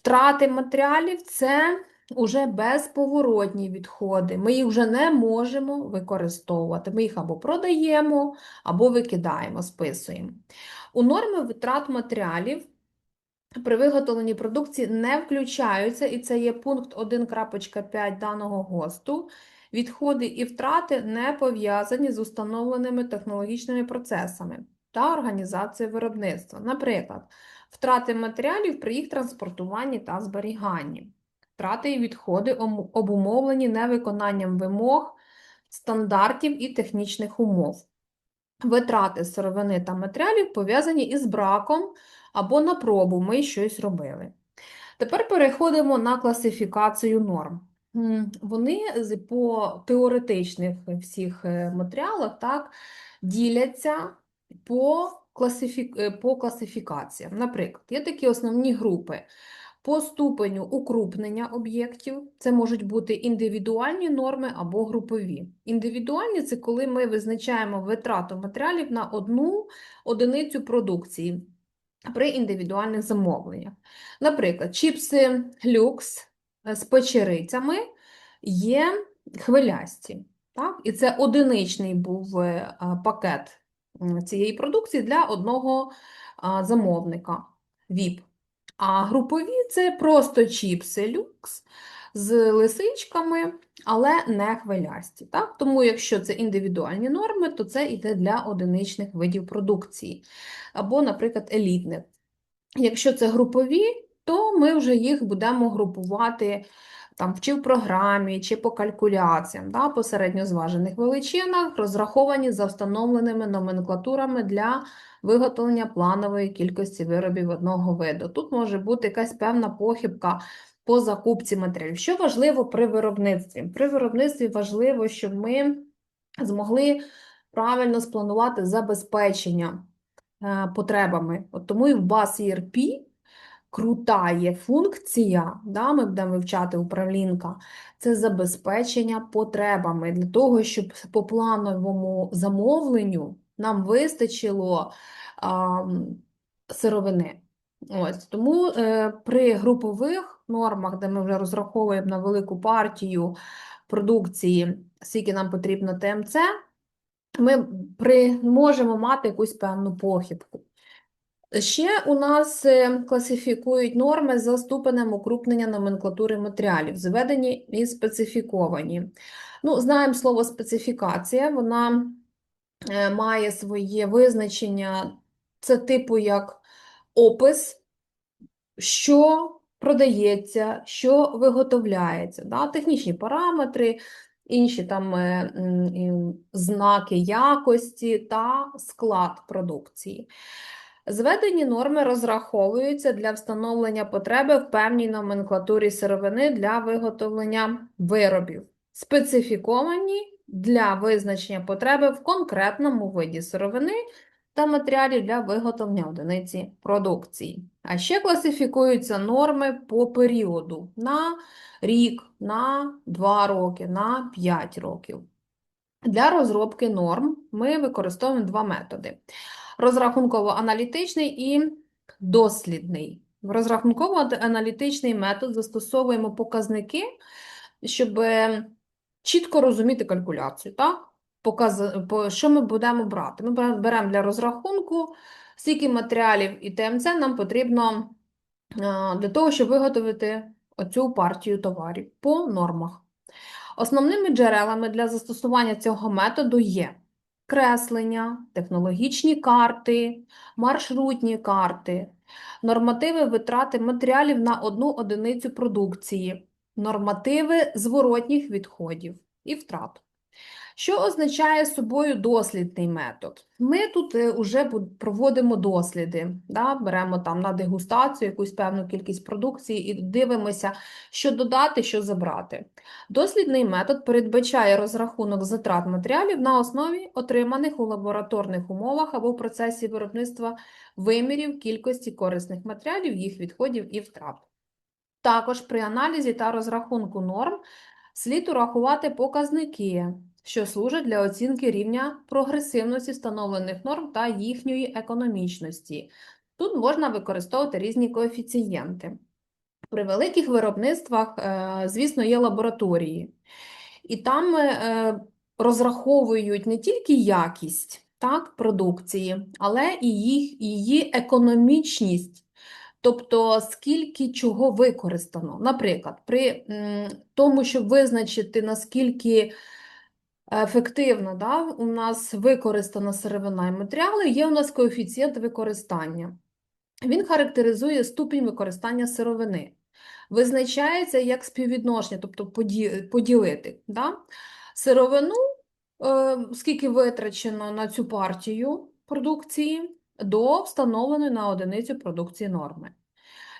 Втрати матеріалів це вже безповоротні відходи. Ми їх вже не можемо використовувати. Ми їх або продаємо, або викидаємо, списуємо. У норми витрат матеріалів при виготовленні продукції не включаються, і це є пункт 1.5 даного ГОСТу. Відходи і втрати не пов'язані з установленими технологічними процесами та організацією виробництва. Наприклад, втрати матеріалів при їх транспортуванні та зберіганні. Втрати і відходи обумовлені невиконанням вимог, стандартів і технічних умов. Витрати сировини та матеріалів пов'язані із браком або на пробу ми щось робили. Тепер переходимо на класифікацію норм. Вони по теоретичних всіх е, матеріалах так, діляться по, класифі... е, по класифікаціям. Наприклад, є такі основні групи. По ступеню укрупнення об'єктів це можуть бути індивідуальні норми або групові. Індивідуальні це коли ми визначаємо витрату матеріалів на одну одиницю продукції при індивідуальних замовленнях. Наприклад, чіпси люкс е, з печерицями є хвилясті. Так? І це одиничний був е, пакет цієї продукції для одного замовника ВІП. А групові це просто чіпси люкс з лисичками, але не хвилясті. Так? Тому, якщо це індивідуальні норми, то це йде для одиничних видів продукції, або, наприклад, елітних. Якщо це групові, то ми вже їх будемо групувати там, чи в програмі, чи по калькуляціям, да, по середньозважених величинах, розраховані за встановленими номенклатурами для виготовлення планової кількості виробів одного виду. Тут може бути якась певна похибка по закупці матеріалів. Що важливо при виробництві? При виробництві важливо, щоб ми змогли правильно спланувати забезпечення е, потребами. От тому і в BAS ERP крута є функція, да, ми будемо вивчати управлінка, це забезпечення потребами для того, щоб по плановому замовленню нам вистачило а, сировини. Ось, тому е, при групових нормах, де ми вже розраховуємо на велику партію продукції, скільки нам потрібно ТМЦ, ми при, можемо мати якусь певну похибку. Ще у нас е, класифікують норми за ступенем укрупнення номенклатури матеріалів, зведені і специфіковані. Ну, знаємо слово специфікація, вона е, має своє визначення, це типу як опис, що продається, що виготовляється, да? Технічні параметри, інші там е, знаки якості та склад продукції. Зведені норми розраховуються для встановлення потреби в певній номенклатурі сировини для виготовлення виробів, специфіковані для визначення потреби в конкретному виді сировини та матеріалів для виготовлення одиниці продукції. А ще класифікуються норми по періоду на рік, на 2 роки, на 5 років. Для розробки норм ми використовуємо два методи: розрахунково-аналітичний і дослідний. Розрахунково-аналітичний метод застосовуємо показники, щоб е, чітко розуміти калькуляцію. Так? Показ... Що ми будемо брати? Ми беремо- беремо для розрахунку, скільки матеріалів і ТМЦ нам потрібно для того, щоб виготовити оцю партію товарів по нормах. Основними джерелами для застосування цього методу є креслення, технологічні карти, маршрутні карти, нормативи витрати матеріалів на одну одиницю продукції, нормативи зворотніх відходів і втрат. Що означає собою дослідний метод? Ми тут вже проводимо досліди, да? беремо там на дегустацію якусь певну кількість продукції і дивимося, що додати, що забрати. Дослідний метод передбачає розрахунок затрат матеріалів на основі отриманих у лабораторних умовах або в процесі виробництва вимірів кількості корисних матеріалів, їх відходів і втрат. Також при аналізі та розрахунку норм слід урахувати показники, що служать для оцінки рівня прогресивності встановлених норм та їхньої економічності. Тут можна використовувати різні коефіцієнти. При великих виробництвах, е, звісно, є лабораторії, і там е, розраховують не тільки якість так, продукції, але і їх, її економічність. Тобто, скільки чого використано. Наприклад, при тому, щоб визначити, наскільки ефективно да, у нас використана сировина і матеріали, є у нас коефіцієнт використання. Він характеризує ступінь використання сировини. Визначається як співвідношення, тобто поділити. Да? Сировину, е, скільки витрачено на цю партію продукції, до встановленої на одиницю продукції норми.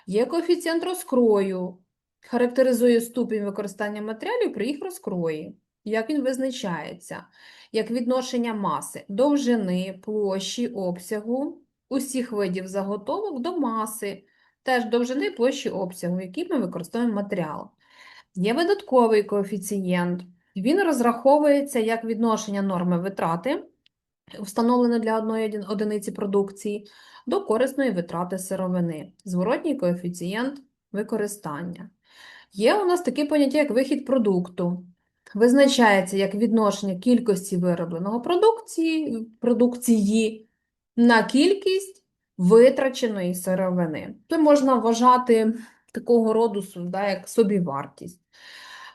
Є коефіцієнт розкрою, характеризує ступінь використання матеріалів при їх розкрої. Як він визначається? Як відношення маси, довжини, площі, обсягу усіх видів заготовок до маси, теж довжини, площі, обсягу, який ми використовуємо матеріал. Є видатковий коефіцієнт. Він розраховується як відношення норми витрати, встановленої для одної одиниці продукції, до корисної витрати сировини. Зворотній коефіцієнт використання. Є у нас таке поняття, як вихід продукту. Визначається як відношення кількості виробленого продукції, продукції на кількість витраченої сировини. Це можна вважати такого роду да, як собівартість.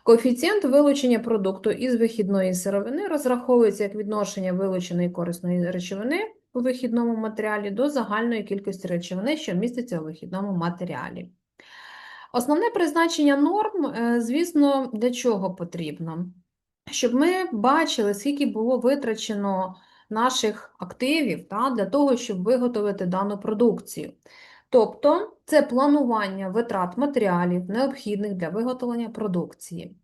Коефіцієнт вилучення продукту із вихідної сировини розраховується як відношення вилученої корисної речовини у вихідному матеріалі до загальної кількості речовини, що міститься у вихідному матеріалі. Основне призначення норм, е, звісно, для чого потрібно? Щоб ми бачили, скільки було витрачено наших активів та, для того, щоб виготовити дану продукцію. Тобто це планування витрат матеріалів, необхідних для виготовлення продукції.